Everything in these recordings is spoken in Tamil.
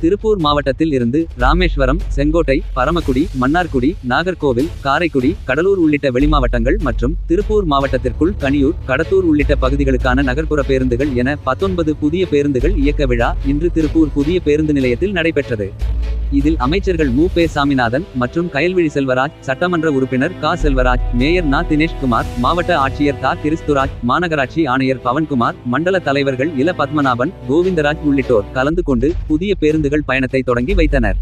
திருப்பூர் மாவட்டத்தில் இருந்து ராமேஸ்வரம் செங்கோட்டை பரமக்குடி மன்னார்குடி நாகர்கோவில் காரைக்குடி கடலூர் உள்ளிட்ட வெளிமாவட்டங்கள் மற்றும் திருப்பூர் மாவட்டத்திற்குள் கனியூர் கடத்தூர் உள்ளிட்ட பகுதிகளுக்கான நகர்ப்புற பேருந்துகள் என பத்தொன்பது புதிய பேருந்துகள் இயக்க விழா இன்று திருப்பூர் புதிய பேருந்து நிலையத்தில் நடைபெற்றது. இதில் அமைச்சர்கள் மு. பே. சாமிநாதன் மற்றும் கயல்விழி செல்வராஜ் சட்டமன்ற உறுப்பினர் கா. செல்வராஜ் மேயர் நா. தினேஷ்குமார் மாவட்ட ஆட்சியர் தா கிறிஸ்துராஜ் மாநகராட்சி ஆணையர் பவன்குமார் மண்டல தலைவர்கள் இல. பத்மநாபன் கோவிந்தராஜ் உள்ளிட்டோர் கலந்து கொண்டு புதிய பேருந்துகள் பயணத்தை தொடங்கி வைத்தனர்.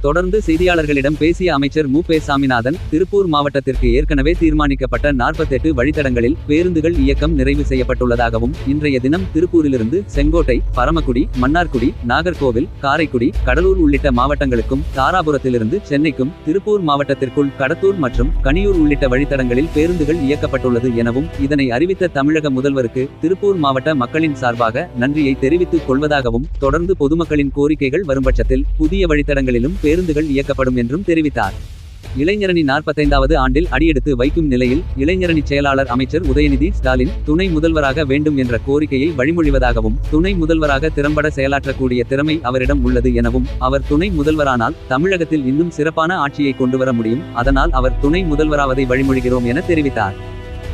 தொடர்ந்து செய்தியாளர்களிடம் பேசிய அமைச்சர் மு. பே. சாமிநாதன் திருப்பூர் மாவட்டத்திற்கு ஏற்கனவே தீர்மானிக்கப்பட்ட நாற்பத்தெட்டு வழித்தடங்களில் பேருந்துகள் இயக்கம் நிறைவு செய்யப்பட்டுள்ளதாகவும் இன்றைய தினம் திருப்பூரிலிருந்து செங்கோட்டை பரமக்குடி மன்னார்குடி நாகர்கோவில் காரைக்குடி கடலூர் உள்ளிட்ட மாவட்டங்களுக்கும் தாராபுரத்திலிருந்து சென்னைக்கும் திருப்பூர் மாவட்டத்திற்குள் கடத்தூர் மற்றும் கனியூர் உள்ளிட்ட வழித்தடங்களில் பேருந்துகள் இயக்கப்பட்டுள்ளது எனவும் இதனை அறிவித்த தமிழக முதல்வருக்கு திருப்பூர் மாவட்ட மக்களின் சார்பாக நன்றியை தெரிவித்துக் கொள்வதாகவும் தொடர்ந்து பொதுமக்களின் கோரிக்கைகள் வரும்பட்சத்தில் புதிய வழித்தடங்களிலும் பேருந்துகள் இயக்கப்படும் என்றும் தெரிவித்தார். இளைஞரணி நாற்பத்தைந்தாவது ஆண்டில் அடியெடுத்து வைக்கும் நிலையில் இளைஞரணி செயலாளர் அமைச்சர் உதயநிதி ஸ்டாலின் துணை முதல்வராக வேண்டும் என்ற கோரிக்கையை வழிமொழிவதாகவும் துணை முதல்வராக திறம்பட செயலாற்றக்கூடிய திறமை அவரிடம் உள்ளது எனவும் அவர் துணை முதல்வரானால் தமிழகத்தில் இன்னும் சிறப்பான ஆட்சியை கொண்டுவர முடியும் அதனால் அவர் துணை முதல்வராவதை வழிமொழிகிறோம் என தெரிவித்தார்.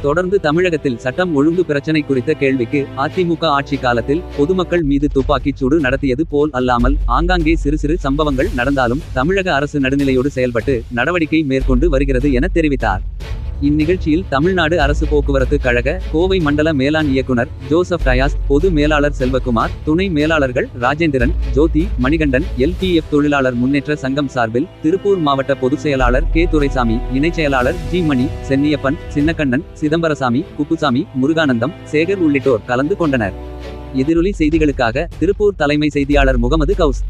தொடர்ந்து தமிழகத்தில் சட்டம் ஒழுங்கு பிரச்சனை குறித்த கேள்விக்கு அதிமுக ஆட்சி காலத்தில் பொதுமக்கள் மீது துப்பாக்கிச் சூடு நடத்தியது போல் அல்லாமல் ஆங்காங்கே சிறு சிறு சம்பவங்கள் நடந்தாலும் தமிழக அரசு நடுநிலையோடு செயல்பட்டு நடவடிக்கை மேற்கொண்டு வருகிறது என தெரிவித்தார். இந்நிகழ்ச்சியில் தமிழ்நாடு அரசு போக்குவரத்து கழக கோவை மண்டல மேலாண் இயக்குனர் ஜோசப் டயாஸ் பொது மேலாளர் செல்வகுமார் துணை மேலாளர்கள் ராஜேந்திரன் ஜோதி மணிகண்டன் எல்பிஎஃப் தொழிலாளர் முன்னேற்ற சங்கம் சார்பில் திருப்பூர் மாவட்ட பொதுச் செயலாளர் கே. துரைசாமி இணைச் செயலாளர் ஜி. மணி சென்னியப்பன் சின்னக்கண்ணன் சிதம்பரசாமி குப்புசாமி முருகானந்தம் சேகர் உள்ளிட்டோர் கலந்து கொண்டனர். எதிரொலி செய்திகளுக்காக திருப்பூர் தலைமை செய்தியாளர் முகமது கவுஸ்.